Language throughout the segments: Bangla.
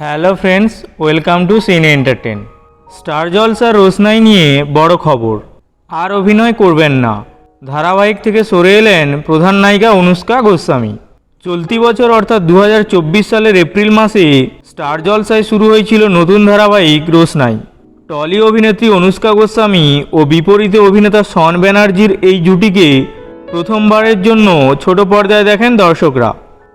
Hello friends, welcome to cine entertain star জলসার রোশনাই নিয়ে বড় খবর। আর অভিনয় করবেন না। ধারাবাহিক থেকে সরে এলেন প্রধান নায়িকা অনুষ্কা গোস্বামী। চলতি বছর অর্থাৎ দু হাজার চব্বিশ সালের এপ্রিল মাসে স্টার জলসায় শুরু হয়েছিল নতুন ধারাবাহিক রোশনাই। টলি অভিনেত্রী অনুষ্কা গোস্বামী ও বিপরীতে অভিনেতা শন ব্যানার্জির এই জুটিকে প্রথমবারের জন্য ছোট পর্দায় দেখেন দর্শকরা।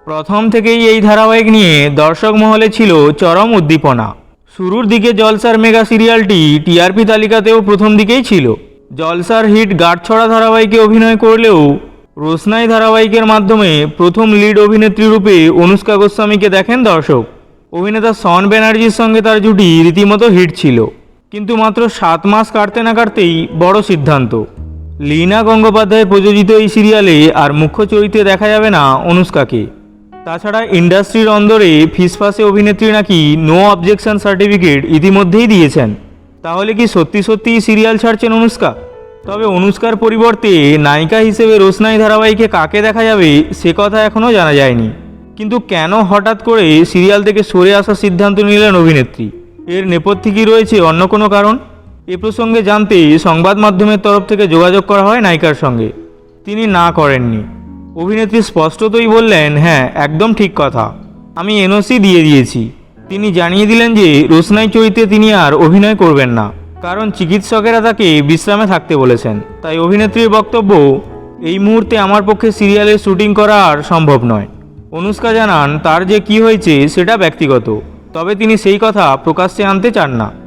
প্রথম থেকেই এই ধারাবাহিক নিয়ে দর্শক মহলে ছিল চরম উদ্দীপনা। শুরুর দিকে জলসার মেগা সিরিয়ালটি টিআরপি তালিকাতেও প্রথম দিকেই ছিল। জলসার হিট গাঁটছড়া ধারাবাহিকে অভিনয় করলেও রোশনাই ধারাবাহিকের মাধ্যমে প্রথম লিড অভিনেত্রী রূপে অনুষ্কা গোস্বামীকে দেখেন দর্শক। অভিনেতা শন ব্যানার্জির সঙ্গে তার জুটি রীতিমতো হিট ছিল। কিন্তু মাত্র সাত মাস কাটতে না কাটতেই বড় সিদ্ধান্ত। লীনা গঙ্গোপাধ্যায় প্রযোজিত এই সিরিয়ালে আর মুখ্য চরিত্রে দেখা যাবে না অনুষ্কাকে। তাছাড়া ইন্ডাস্ট্রির অন্দরে ফিসফাসে অভিনেত্রী নাকি নো অবজেকশন সার্টিফিকেট ইতিমধ্যেই দিয়েছেন। তাহলে কি সত্যি সত্যিই সিরিয়াল ছাড়ছেন অনুষ্কা? তবে অনুষ্কার পরিবর্তে নায়িকা হিসেবে রোশনাই ধারাবাহিকে কাকে দেখা যাবে সে কথা এখনও জানা যায়নি। কিন্তু কেন হঠাৎ করে সিরিয়াল থেকে সরে আসার সিদ্ধান্ত নিলেন অভিনেত্রী? এর নেপথ্যে কি রয়েছে অন্য কোনো কারণ? এ প্রসঙ্গে জানতে সংবাদ মাধ্যমের তরফ থেকে যোগাযোগ করা হয় নায়িকার সঙ্গে। তিনি না করেননি। অভিনেত্রী স্পষ্টতই বললেন হ্যাঁ একদম ঠিক কথা। আমি এনওসি দিয়ে দিয়েছি। তিনি জানিয়ে দিলেন যে, রোশনাই চরিত্রে তিনি আর অভিনয় করবেন না। কারণ চিকিৎসকেরা তাকে বিশ্রামে থাকতে বলেছেন। তাই অভিনেত্রীর বক্তব্য, এই মুহূর্তে আমার পক্ষে সিরিয়ালের শুটিং করা আর সম্ভব নয়। অনুষ্কা জানান, তার যে কি হয়েছে, সেটা ব্যক্তিগত। তবে তিনি সেই কথা প্রকাশ্যে আনতে চান না।